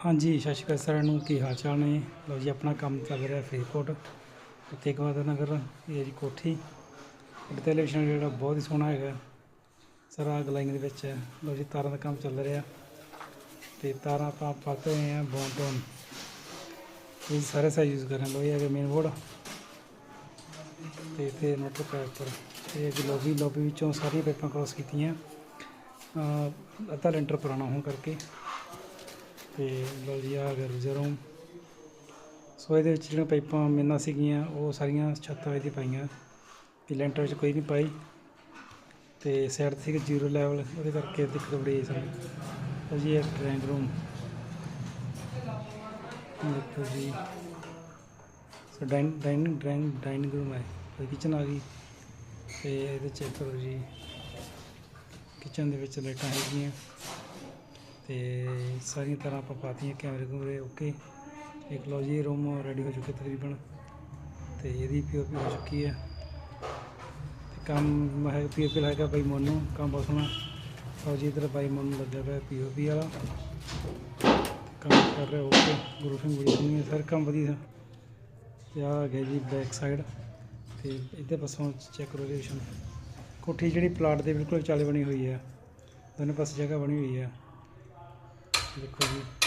ਹਾਂਜੀ, ਸਤਿ ਸ਼੍ਰੀ ਅਕਾਲ ਸਾਰਿਆਂ ਨੂੰ ਕੀ ਹਾਲ ਚਾਲ ਨੇ? ਲਓ ਜੀ, ਆਪਣਾ ਕੰਮ ਚੱਲ ਰਿਹਾ ਫਰੀਦਕੋਟ। ਉੱਤੇ ਗਵਾਦ ਨਗਰ, ਇਹ ਹੈ ਜੀ ਕੋਠੀ। ਇਹ ਟੈਲੀਵਿਜ਼ਨ ਜਿਹੜਾ ਬਹੁਤ ਹੀ ਸੋਹਣਾ ਹੈਗਾ। ਸਾਰਾ ਗਲਾਈਆਂ ਦੇ ਵਿੱਚ ਹੈ। ਲਓ ਜੀ, ਤਾਰਾਂ ਦਾ ਕੰਮ ਚੱਲ ਰਿਹਾ। ਤੇ ਤਾਰਾਂ ਆਪਾਂ ਪੱਕ ਰਹੇ ਹਾਂ ਬੌਨ ਟੋਨ ਇਹ ਸਾਰੇ ਸਾਈਜ਼ ਯੂਜ਼ ਕਰ ਰਹੇ ਹਾਂ। ਲਓ ਇਹ ਹੈਗਾ ਮੇਨ ਬੋਰਡ ਤੇ ਤੇ ਮੋਟਰ ਪੈਪ ਤੇ ਇਹ ਲੋਬੀ ਲੋਬੀ ਵਿੱਚੋਂ ਸਾਰੀਆਂ ਪਾਈਪਾਂ ਕ੍ਰੋਸ ਕੀਤੀਆਂ। ਅੱਧਾ ਲੈਂਟਰ ਪੁਰਾਣਾ ਹੋਣ ਕਰਕੇ। ਤੇ ਲਓ ਜੀ ਆ ਗਿਆ ਰਿਜ਼ਰ ਰੂਮ ਸੋ ਇਹਦੇ ਵਿੱਚ ਜਿਹੜੀਆਂ ਪਾਈਪਾਂ ਮੇਨਾਂ ਸੀਗੀਆਂ, ਉਹ ਸਾਰੀਆਂ ਛੱਤਾਂ ਵਿੱਚ ਪਾਈਆਂ। ਕਿ ਲੈਂਟਰ ਵਿੱਚ ਕੋਈ ਨਹੀਂ ਪਾਈ ਤੇ ਸਾਈਡ ਤੇ ਸੀਗਾ ਜ਼ੀਰੋ ਲੈਵਲ ਉਹਦੇ ਕਰਕੇ ਦਿੱਕਤ ਬੜੀ ਆਈ ਸਾਨੂੰ। ਜੀ, ਇਹ ਡਰਾਇੰਗ ਰੂਮ ਦੇਖੋ ਜੀ। So dine dining drawing dining room ਹੈ ਕਿਚਨ ਆ ਗਈ। ਤੇ ਇਹਦੇ ਚੈੱਕ ਕਰੋ ਜੀ ਕਿਚਨ ਦੇ ਵਿੱਚ ਲਾਈਟਾਂ ਹੈਗੀਆਂ। ਤੇ ਸਾਰੀਆਂ ਤਰ੍ਹਾਂ ਆਪਾਂ ਪਾਤੀਆਂ, ਕੈਮਰੇ ਕੂਮਰੇ, ਓਕੇ। ਇੱਕ ਲਓ ਜੀ ਰੂਮ ਰੈਡੀ ਹੋ ਚੁੱਕੇ ਤਕਰੀਬਨ। ਤੇ ਇਹਦੀ ਪੀਓਪੀ ਹੋ ਚੁੱਕੀ ਹੈ। ਤੇ ਕੰਮ ਹੈ ਪੀਓਪੀ ਹੈਗਾ ਬਾਈ ਮੋਨੂ, ਕੰਮ ਬਹੁਤ ਸੋਹਣਾ। ਲਓ ਜੀ, ਇਧਰ ਬਾਈ ਮੋਨੂ ਲੱਗਿਆ ਹੋਇਆ ਪੀਓਪੀ ਵਾਲਾ। ਕੰਮ ਕਰ ਰਿਹਾ, ਓਕੇ। ਗਰੂਫਿੰਗ ਬੜੀ ਸੋਹਣੀ ਸਰ ਕੰਮ ਵਧੀਆ। ਤੇ ਆ ਗਿਆ ਜੀ ਬੈਕ ਸਾਈਡ ਤੇ ਇਹਦੇ ਪਾਸੋਂ ਚੈੱਕ ਕਰੋ ਰੇਸ਼ਨ ਕੋਠੀ ਜਿਹੜੀ ਪਲਾਟ ਦੇ ਬਿਲਕੁਲ ਚਾਲੇ ਬਣੀ ਹੋਈ ਹੈ। ਦੋਨੇ ਪਾਸੇ ਜਗ੍ਹਾ ਬਣੀ ਹੋਈ ਹੈ। ਦੇਖੋ ਜੀ